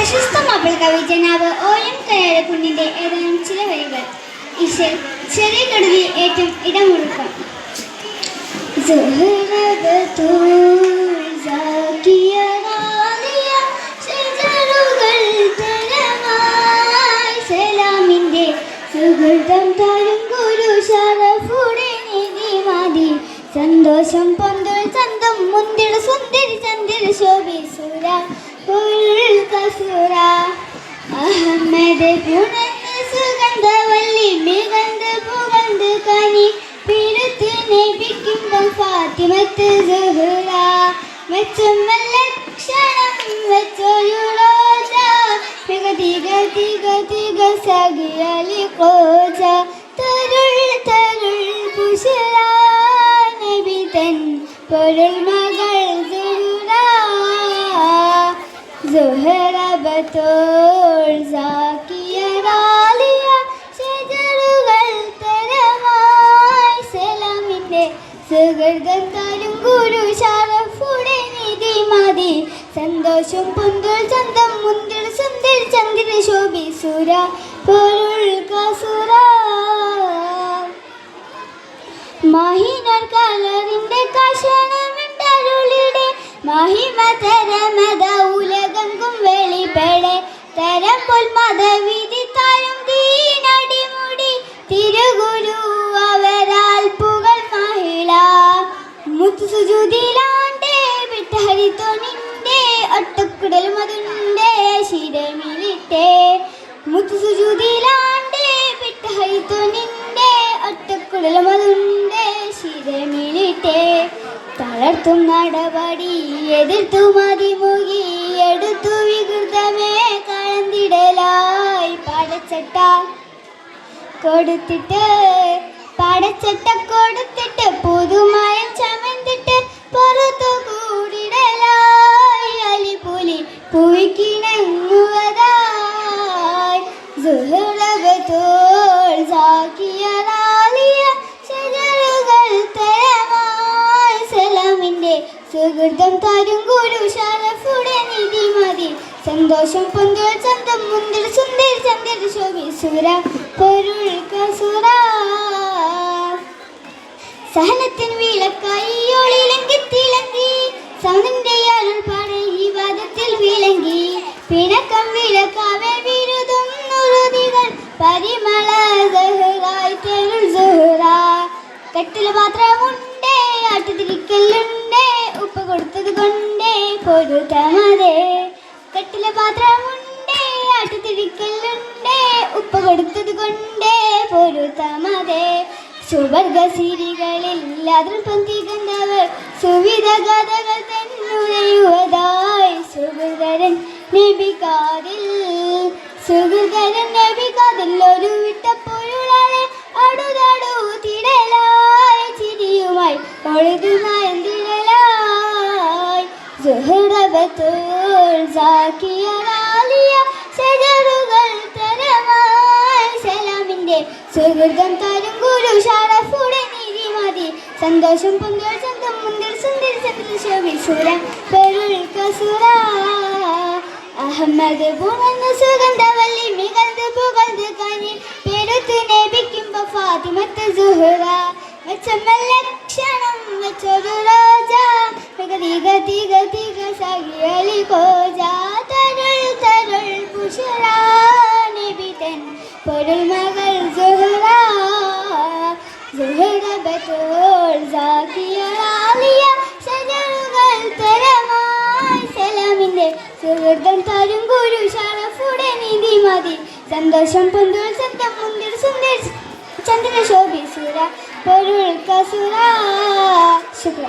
പ്രശസ്ത മാപ്പിൾ കവി ജനാബ് O M കനകക്കുഞ്ഞിന്റെ ഏതാനും ചില വരികൾ. ഇശൽ ചെറിയ കടുവി ഏറ്റവും സലാമിന്റെ സുഹൃതം സന്തോഷം പൊന്തൽ ചന്തം മുന്തിൽ സുന്ദരി ചന്ദ്ര ശോഭിസുര പുൽകസുര അഹമ്മദ് പുണർന്ന് സുഗന്ധ വല്ലി മികന്ന് പുകന്ന് കനി. പിടുത്ത് നേപിക്കുമ്പം ഫാത്തിമത്ത് സുഹുര. മെച്ചമല്ല ക്ഷണം വെച്ചൊരുളോ മികതി സുഹറ ബത്തോൾ സാക്കിയ റാലിയ ഷജറുകൾ തരമായി സലാമിന്റെ സുഹൃതം തരും ഷറഫുടെ നിധി മതി സന്തോഷം പൊന്തൽ ചന്തം മുന്തിൽ സുന്ദർ ചന്ദ്ര ശോഭി സുര പൊരുൾ കസുര മാഹിനർ കളറിന്റെ കഷണമിട്ടരുളിടെ മഹിമ തരമത ഉലകങ്കും വെളിപ്പെടെ തരം പോൽ മതവിധി തരും തീനടിമുടി തിരുഗുരു അവരാൽ പുകൾ മഹിള. മുത്തു സുജുതിലാണ്ടേ വിട്ടഹരിത്തോ നിന്റെ ഒട്ടക്കുടൽ മതുണ്ടേ ശിരമിലിട്ടേ. മുത്തു തളർത്തും നടപടി എതിർത്തു മതിമുകി എടുത്തു വികൃതമേ കളന്തിടലായി പടച്ചട്ട കൊടുത്തിട്ട് പടച്ചട്ട കൊടുത്തിട്ട് പുതുമയം ചമന്തിട്ട് പുറത്തു കൂടിടലായി അലിപുലി പുയിക്കിണങ്ങുവതായി സുഹൃതോൾ സുഹൃതം താരും ഗുരു ഷറഫുടെ നിധി മതി സന്തോഷം പൊന്തുകൾ ചന്തം മുന്തിൽ സുന്ദർ ചന്ദ്ര ശോഭി. സുര പൊരുൾ കസുര. സഹനത്തിൻ വിളക്കായി ഒളിലങ്കി തിളങ്കി സൗനന്റെ അരുൾ പാടെ ഈ വാദത്തിൽ വിളങ്ങി പിണക്കം വിളക്കാവെ വിരുതും നുറുതികൾ. പരിമള കട്ടില പാത്രമുണ്ടേ കൊടുത്തത് പൊരുത്തമതേ കട്ടില പാത്രമുണ്ടേ ആട്ടുതിരിക്കലുണ്ടേ ഉപ്പ് കൊടുത്തത് കൊണ്ടേ പൊരുത്തമതേ സുവർഗസിരികളിൽ അതിർപ്പം തികന്നവർ സുവിധ കഥകൾ തന്നുരയുവതായി സുഹൃതരൻ നബികാതിൽ സുഹൃതരൻ നബികാതിൽ ഒരു വിട്ട സഖിയ നാലിയ ഷജറുകൾ തരമായി. സലാമിന്റെ സുഹൃതം തരും ഗുരു ഷറഫുടെ നീതി മതി. സന്തോഷം പൊന്തോൾ സ്വന്തം മുന്തിൽ സുന്ദർ സന്തോഷവിശൂര പെരുൾ കസുര. അഹമ്മദ് പൂണന്ന് സുഗന്ധവല്ലി മികന്ന് പുകന്ന് കനി പെരുത്ത് നബിക്കുമ്പോ ഫാത്തിമത്ത് സുഹുറ മെച്ചമല്ല ക്ഷണം വെച്ചൊരു രാജ. ഗതി ഗതി ഗതി ഗതി തൻ പൊരുൾ മകൾ സുഹറ സുഹറ ബത്തോൾ സാക്കിയ റാലിയ ഷജറുകൾ തരമായി സലാമിന്റെ സുഹൃതം തരും ഗുരു ഷറഫുടെ നീതി മതി. സന്തോഷം പൊന്തുൾ സന്തം മുന്തിൽ സുന്ദർ ചന്ദ്രശോഭി സുര പൊരുൾ കസുര. ശുക്ര.